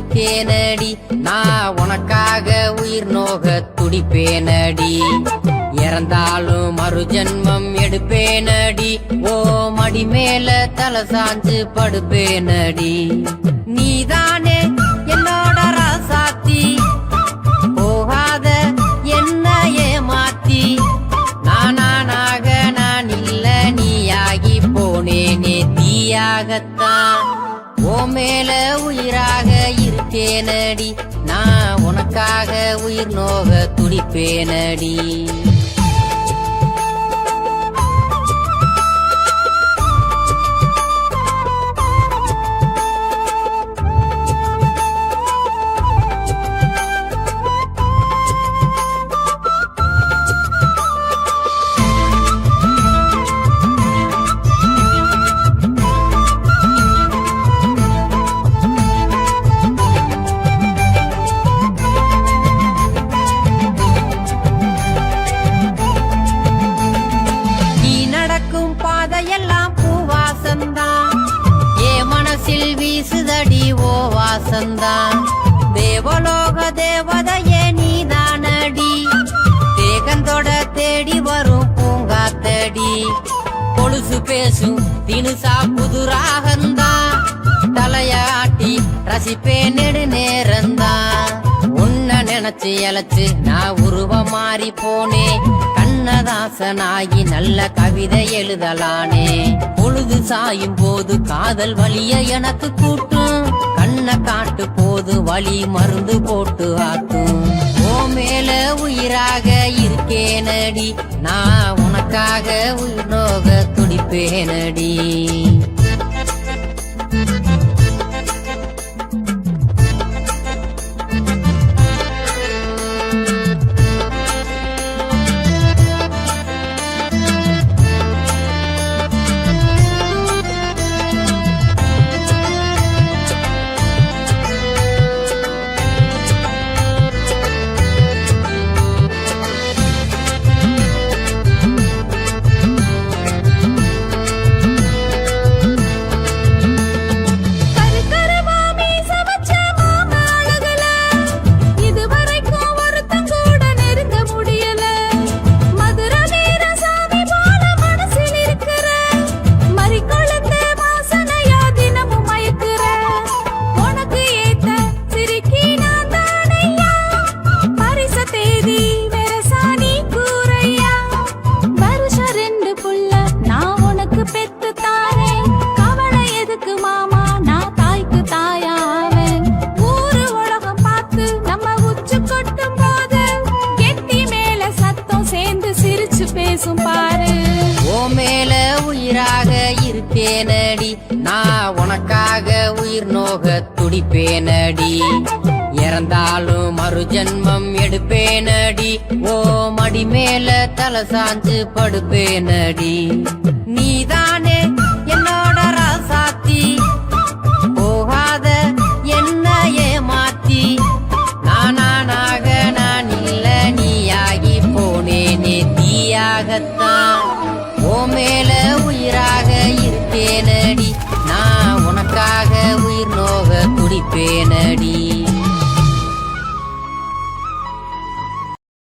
இருக்கேனடி நான் உனக்காக உயிர் நோக துடிப்பேனடி. இறந்தாலும் மறு ஜென்மம் எடுப்பேனடி. ஓ மடி மேல தலை சாஞ்சு படுப்பேனடி. நீதானே என்னோட ராசாத்தி போகாத என்ன ஏமாத்தி. நானானாக நான் இல்ல நீயாகி போனேனே தீயாகத்தான். ஓ மேல உயிர் இருக்கேனடி நான் உனக்காக உயிர் நோக துடிப்பேனடி. மனசில் வீசுதடி ஓ வாசந்தான். தேவலோக தேவதையே நீதானடி. தேகந்தோட தேடி வரும் பூங்காத்தடி. கொலுசு பேசும் தினுசா புதுராகந்தான் தலையாட்டி ரசிப்பே நெடு நேரந்தான். உன்னை நினைச்சு இழைச்சு நான் உருவ மாறி போனேன். கண்ணதாசனாகி நல்ல கவிதை எழுதலானே. பொழுது சாயும் போது காதல் வழிய எனக்கு கூட்டும். கண்ணை காட்டு போது வலி மருந்து போட்டு ஆட்டும் ஓ மேல உயிராக இருக்கேனடி. நான் உனக்காக உயிர் நோக துடிப்பேனடி. உயிராக நான் உனக்காக உயிர் நோக துடிப்பேனடி. இறந்தாலும் மறு ஜன்மம் எடுப்பேனடி. ஓ மடி மேல தலை சாஞ்சு படுப்பேனடி. நீதான் இருக்கேனடி